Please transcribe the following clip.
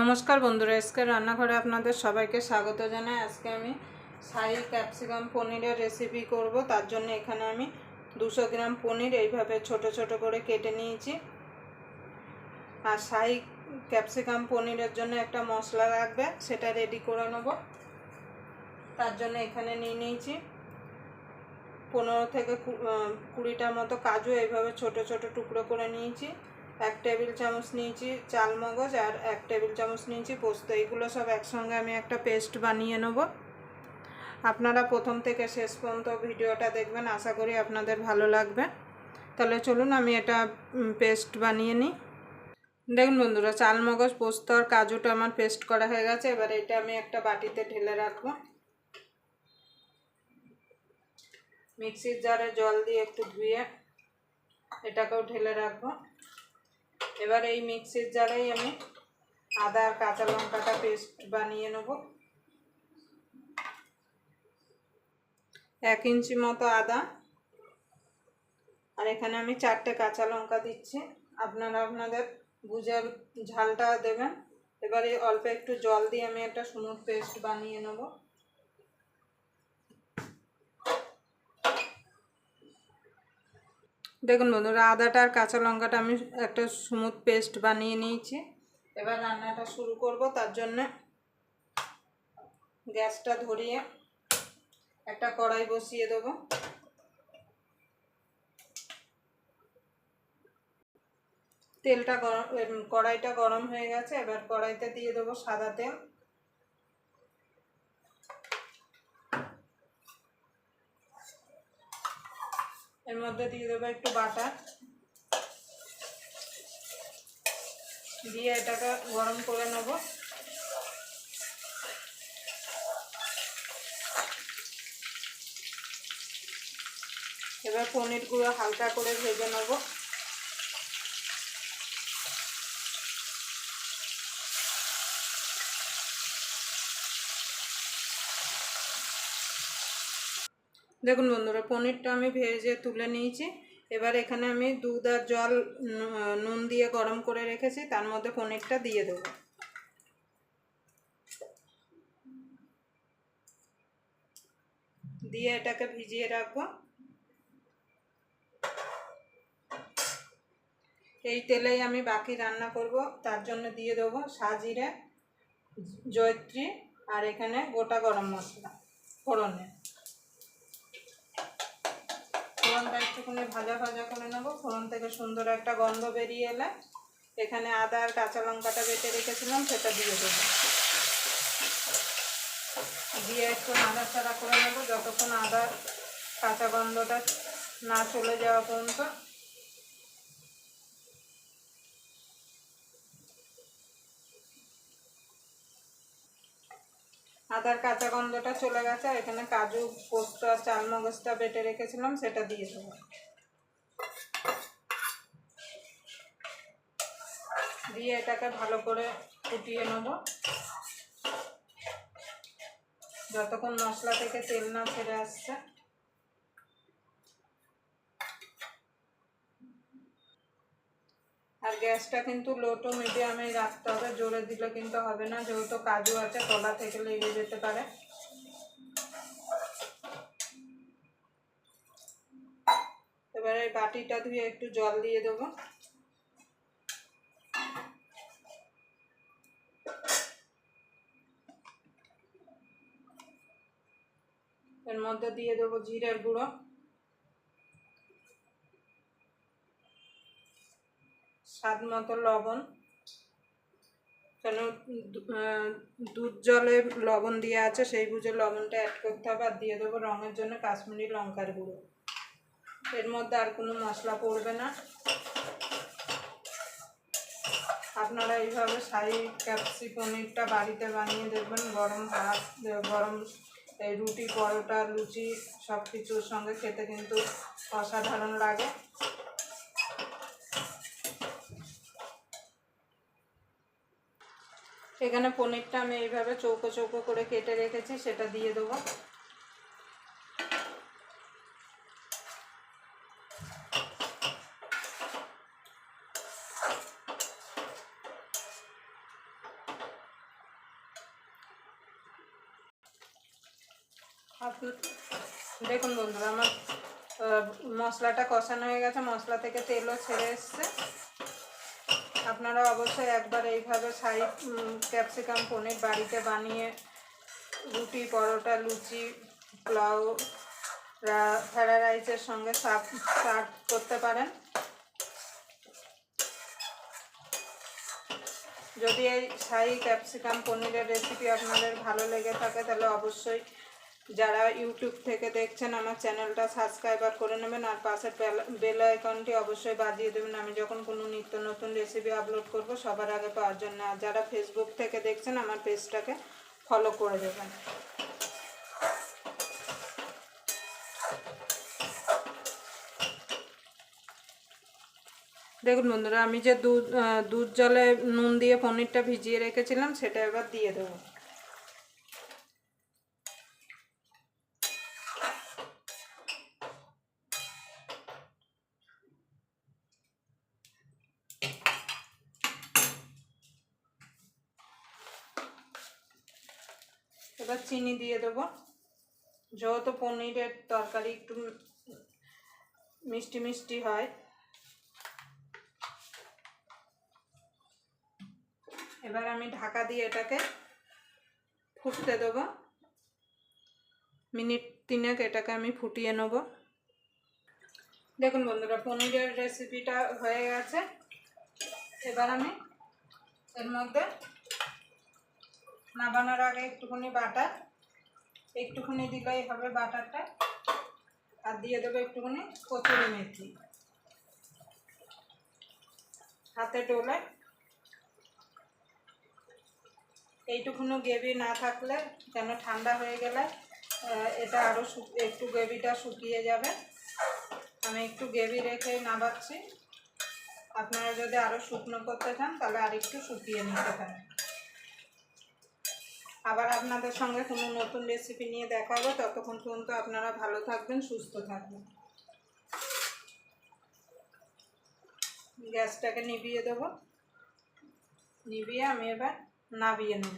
নমস্কার বন্ধুরা আজকে রান্নাঘরে আপনাদের সবাইকে স্বাগত জানাই। আজকে আমি শাহি ক্যাপসিকাম পনিরের রেসিপি করব। তার জন্য এখানে আমি দুশো গ্রাম পনির এইভাবে ছোট ছোট করে কেটে নিয়েছি। আর শাহি ক্যাপসিকাম পনিরের জন্য একটা মশলা লাগবে, সেটা রেডি করে নেব। তার জন্য এখানে নিয়ে নিয়েছি পনেরো থেকে কুড়িটার মতো কাজু, এইভাবে ছোট ছোট টুকরো করে নিয়েছি। এক টেবিল চামচ নিয়েছি চাল মগজ আর এক টেবিল চামচ নিয়েছি পোস্ত। এগুলো সব একসঙ্গে আমি একটা পেস্ট বানিয়ে নেব। আপনারা প্রথম থেকে শেষ পর্যন্ত ভিডিওটা দেখবেন, আশা করি আপনাদের ভালো লাগবে। তাহলে চলুন আমি এটা পেস্ট বানিয়ে নিই। দেখুন বন্ধুরা, চাল মগজ, পোস্ত আর কাজুটা আমার পেস্ট করা হয়ে গেছে। এবার এটা আমি একটা বাটিতে ঢেলে রাখব। মিক্সির জারে জল দিয়ে একটু ধুয়ে এটাকেও ঢেলে রাখব। এবার এই মিক্সির জারেই আমি আদা আর কাঁচা লঙ্কাটা পেস্ট বানিয়ে নেব। এক ইঞ্চি মতো আদা। আর এখানে আমি চারটে কাঁচা লঙ্কা দিচ্ছি। আপনারা আপনাদের বুঝে ঝালটা দেবেন। এবারে অল্প একটু জল দিয়ে আমি একটা স্মুথ পেস্ট বানিয়ে নেব। দেখুন বন্ধুরা, আদাটা আর কাঁচা লঙ্কাটা আমি একটা স্মুথ পেস্ট বানিয়ে নিয়েছি। এবার রান্নাটা শুরু করব, তার জন্য গ্যাসটা ধরিয়ে একটা কড়াই বসিয়ে দেবো। তেলটা গরম কড়াইটা গরম হয়ে গেছে, এবার কড়াইতে দিয়ে দেবো সাদা তেল এর মধ্যে দিয়ে দেবো একটু বাটা। দিয়ে এটাকে গরম করে নেব। এবার পনিরগুলো হালকা করে ভেজে নেব। দেখুন বন্ধুরা, পনিরটা আমি ভেজে তুলে নিয়েছি। এবার এখানে আমি দুধ আর জল নুন দিয়ে গরম করে রেখেছি, তার মধ্যে পনিরটা দিয়ে দেবো। দিয়ে এটাকে ভিজিয়ে রাখব। এই তেলেই আমি বাকি রান্না করব, তার জন্য দিয়ে দেবো সাজিরে জয়ত্রী আর এখানে গোটা গরম মশলা ফোড়নে। ফোড়নটা একটুখানি ভাজা ভাজা করে নেব। ফোড়ন থেকে সুন্দর একটা গন্ধ বেরিয়ে এলে এখানে আদা আর কাঁচা লঙ্কাটা বেটে রেখেছিলাম, সেটা দিয়ে দেবো। দিয়ে একটু আদা নাড়াচাড়া করে নেব, যতক্ষণ আদা কাঁচা গন্ধটা না চলে যাওয়া পর্যন্ত। আদার কাঁচা গন্ধটা চলে গেছে, আর এখানে কাজু পোস্ত আর চালমগজটা বেটে রেখেছিলাম, সেটা দিয়ে দেবো। দিয়ে এটাকে ভালো করে ফুটিয়ে নেব। যতক্ষণ মশলা থেকে তেল না ফেরে আসছে। আর গ্যাসটা কিন্তু লো টু মিডিয়ামে রাখতে হবে, জোরে দিলে কিন্তু হবে না, যেহেতু কাজু আছে তলা থেকে লেগে যেতে পারে। এবারে বাটিটা ধুয়ে একটু জল দিয়ে দেবো। এর মধ্যে দিয়ে দেবো জিরের গুঁড়ো। স্বাদ মতো লবণ। কেন দুধ জলে লবণ দেওয়া আছে, সেই বুঝে লবণটা অ্যাড করতে হবে আর দিয়ে দেবো রঙের জন্য কাশ্মীরি লঙ্কার গুঁড়ো। এর মধ্যে আর কোনো মশলা পড়বে না। আপনারা এইভাবে শাহি ক্যাপসি পনিরটা বাড়িতে বানিয়ে দেখবেন, গরম ভাত, গরম এই রুটি, পরোটা, লুচি সব কিছুর সঙ্গে খেতে কিন্তু অসাধারণ লাগে। এখানে পনিরটা আমি এইভাবে চৌকো চৌকো করে কেটে রেখেছি, সেটা দিয়ে দেবো। দেখুন বন্ধুরা, আমার মশলাটা কষানো হয়ে গেছে, মশলা থেকে তেলও ছেড়ে এসছে। আপনারা অবশ্যই একবার এইভাবে সাই ক্যাপসিকাম পনির বাড়িতে বানিয়ে রুটি, পরোটা, লুচি, পোলাও ফ্রাইড রাইসের সঙ্গে সার্ভ সার্ভ করতে পারেন। যদি এই শাহি ক্যাপসিকাম পনিরের রেসিপি আপনাদের ভালো লেগে থাকে, তাহলে অবশ্যই যারা ইউটিউব থেকে দেখছেন, আমার চ্যানেলটা সাবস্ক্রাইবার করে নেবেন, আর পাশের বেল আইকনটি অবশ্যই বাজিয়ে দেবেন। আমি যখন কোনো নিত্য নতুন রেসিপি আপলোড করব, সবার আগে পাওয়ার জন্য। আর যারা ফেসবুক থেকে দেখছেন, আমার পেজটাকে ফলো করে দেবেন। দেখুন বন্ধুরা, আমি যে দুধ দুধ জলে নুন দিয়ে পনিরটা ভিজিয়ে রেখেছিলাম, সেটা এবার দিয়ে দেবো। এবার চিনি দিয়ে দেবো। যেহেতু পনিরের তরকারি একটু মিষ্টি মিষ্টি হয়। এবার আমি ঢাকা দিয়ে এটাকে ফুটতে দেবো। মিনিট তিনেক এটাকে আমি ফুটিয়ে নেব। দেখুন বন্ধুরা, পনিরের রেসিপিটা হয়ে গেছে। এবার আমি এর মধ্যে নাবানোর আগে একটুখানি বাটার একটুখানি দিলেই হবে বাটারটা আর দিয়ে দেবো একটুখানি কচুরি মেথি। হাতে ডোলে। এইটুকুনো গ্রেভি না থাকলে কেন ঠান্ডা হয়ে গেলে এটা আরও একটু গ্রেভিটা শুকিয়ে যাবে। আমি একটু গ্রেভি রেখে নাবাচ্ছি। আপনারা যদি আরও শুকনো করতে চান, তাহলে আর একটু শুকিয়ে নিতে পারেন। আবার আপনাদের সঙ্গে কোনো নতুন রেসিপি নিয়ে দেখা হবে। ততক্ষণ পর্যন্ত আপনারা ভালো থাকবেন, সুস্থ থাকবেন। গ্যাসটাকে নিভিয়ে দেব। নিভিয়ে আমি এবার নাবিয়ে নেব।